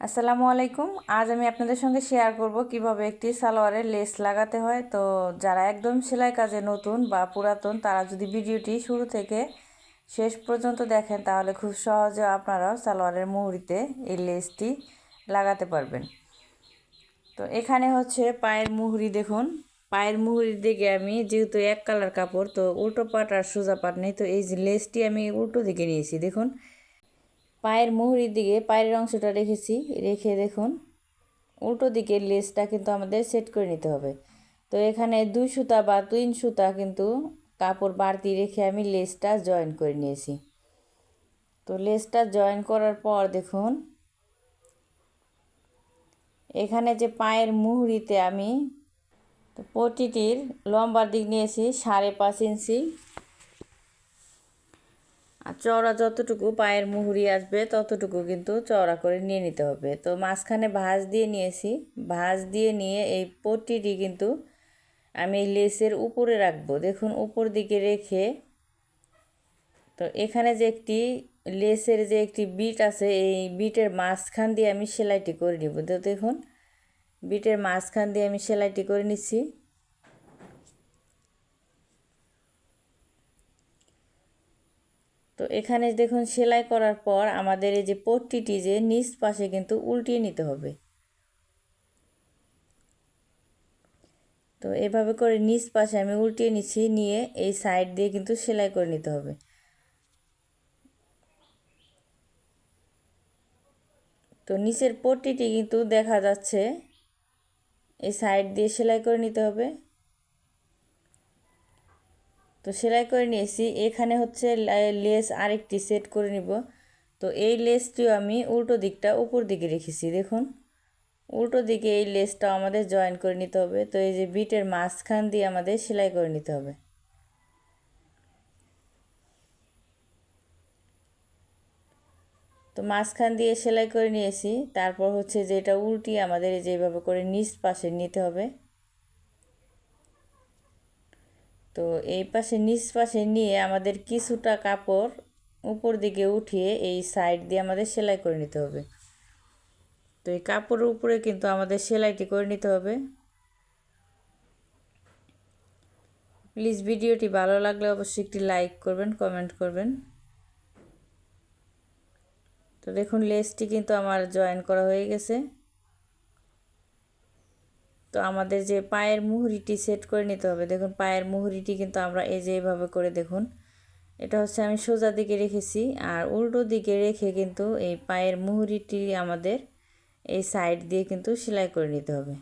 আসসালামু আলাইকুম। আজ আমি আপনাদের সঙ্গে শেয়ার করব কীভাবে একটি সালোয়ারের লেস লাগাতে হয়। তো যারা একদম সেলাই কাজে নতুন বা পুরাতন, তারা যদি ভিডিওটি শুরু থেকে শেষ পর্যন্ত দেখেন, তাহলে খুব সহজে আপনারাও সালোয়ারের মুহুরিতে এই লেসটি লাগাতে পারবেন। তো এখানে হচ্ছে পায়ের মুহুরি দেখুন। পায়ের মুহুরির দিকে আমি যেহেতু এক কালার কাপড়, তো উল্টো পাট আর সোজা পাট নেই, তো এই লেসটি আমি উল্টো দিকে নিয়েছি। দেখুন পায়ের মুহুরির দিকে পায়ের অংশটা রেখেছি, রেখে দেখুন। উল্টো দিকে লেসটা কিন্তু আমাদের সেট করে নিতে হবে। তো এখানে দুই সুতা বা তিন সুতা কিন্তু কাপড় বাড়তি রেখে আমি লেসটা জয়েন করে নিয়েছি। তো লেসটা জয়েন করার পর দেখুন, এখানে যে পায়ের মুহুরিতে আমি পটিটির লম্বার দিক নিয়েছি সাড়ে পাঁচ ইঞ্চি। আর চওড়া যতটুকু পায়ের মুহুরি আসবে, ততটুকু কিন্তু চওড়া করে নিয়ে নিতে হবে। তো মাঝখানে ভাঁজ দিয়ে নিয়েছি। ভাঁজ দিয়ে নিয়ে এই পট্টিটি কিন্তু আমি এই লেসের উপরে রাখব। দেখুন, উপর দিকে রেখে তো এখানে যে একটি লেসের যে একটি বিট আছে, এই বিটের মাঝখান দিয়ে আমি সেলাইটি করে নিব। তো দেখুন, বিটের মাঝখান দিয়ে আমি সেলাইটি করে নিচ্ছি। তো এখানে দেখুন সেলাই করার পর আমাদের এই যে পট্টিটি যে নিচ পাশে কিন্তু উল্টিয়ে নিতে হবে। তো এভাবে করে নিচ পাশে আমি উল্টিয়ে নিচ্ছি, নিয়ে এই সাইড দিয়ে কিন্তু সেলাই করে নিতে হবে। তো নিচের পট্টিটি কিন্তু দেখা যাচ্ছে, এই সাইড দিয়ে সেলাই করে নিতে হবে। তো সেলাই করে নিয়েছি। এখানে হচ্ছে লেস আরেকটি সেট করে নিব। তো এই লেসটিও আমি উল্টো দিকটা উপর দিকে রেখেছি, দেখুন। উল্টো দিকে এই লেসটাও আমাদের জয়েন করে নিতে হবে। তো এই যে বিটের মাঝখান দিয়ে আমাদের সেলাই করে নিতে হবে। তো মাঝখান দিয়ে সেলাই করে নিয়েছি। তারপর হচ্ছে যে এটা উল্টি আমাদের এই যে যেভাবে করে নিচ পাশে নিতে হবে। তো এই পাশে, নিচ পাশে নিয়ে আমাদের কিছুটা কাপড় উপর দিকে উঠিয়ে এই সাইড দিয়ে আমাদের সেলাই করে নিতে হবে। তো এই কাপড়ের উপরে কিন্তু আমাদের সেলাইটি করে নিতে হবে। প্লিজ ভিডিওটি ভালো লাগলে অবশ্যই একটি লাইক করবেন কমেন্ট করবেন। তো দেখুন লেসটি কিন্তু আমার জয়েন করা হয়ে গেছে। তো আমাদের যে পায়ের মুহুরিটি সেট করে নিতে হবে। দেখুন, পায়ের মুহুরিটি কিন্তু আমরা এই যে এভাবে করে দেখুন, এটা হচ্ছে আমি সোজা দিকে রেখেছি আর উল্টো দিকে রেখে কিন্তু এই পায়ের মুহুরিটি আমাদের এই সাইড দিয়ে কিন্তু সেলাই করে নিতে হবে।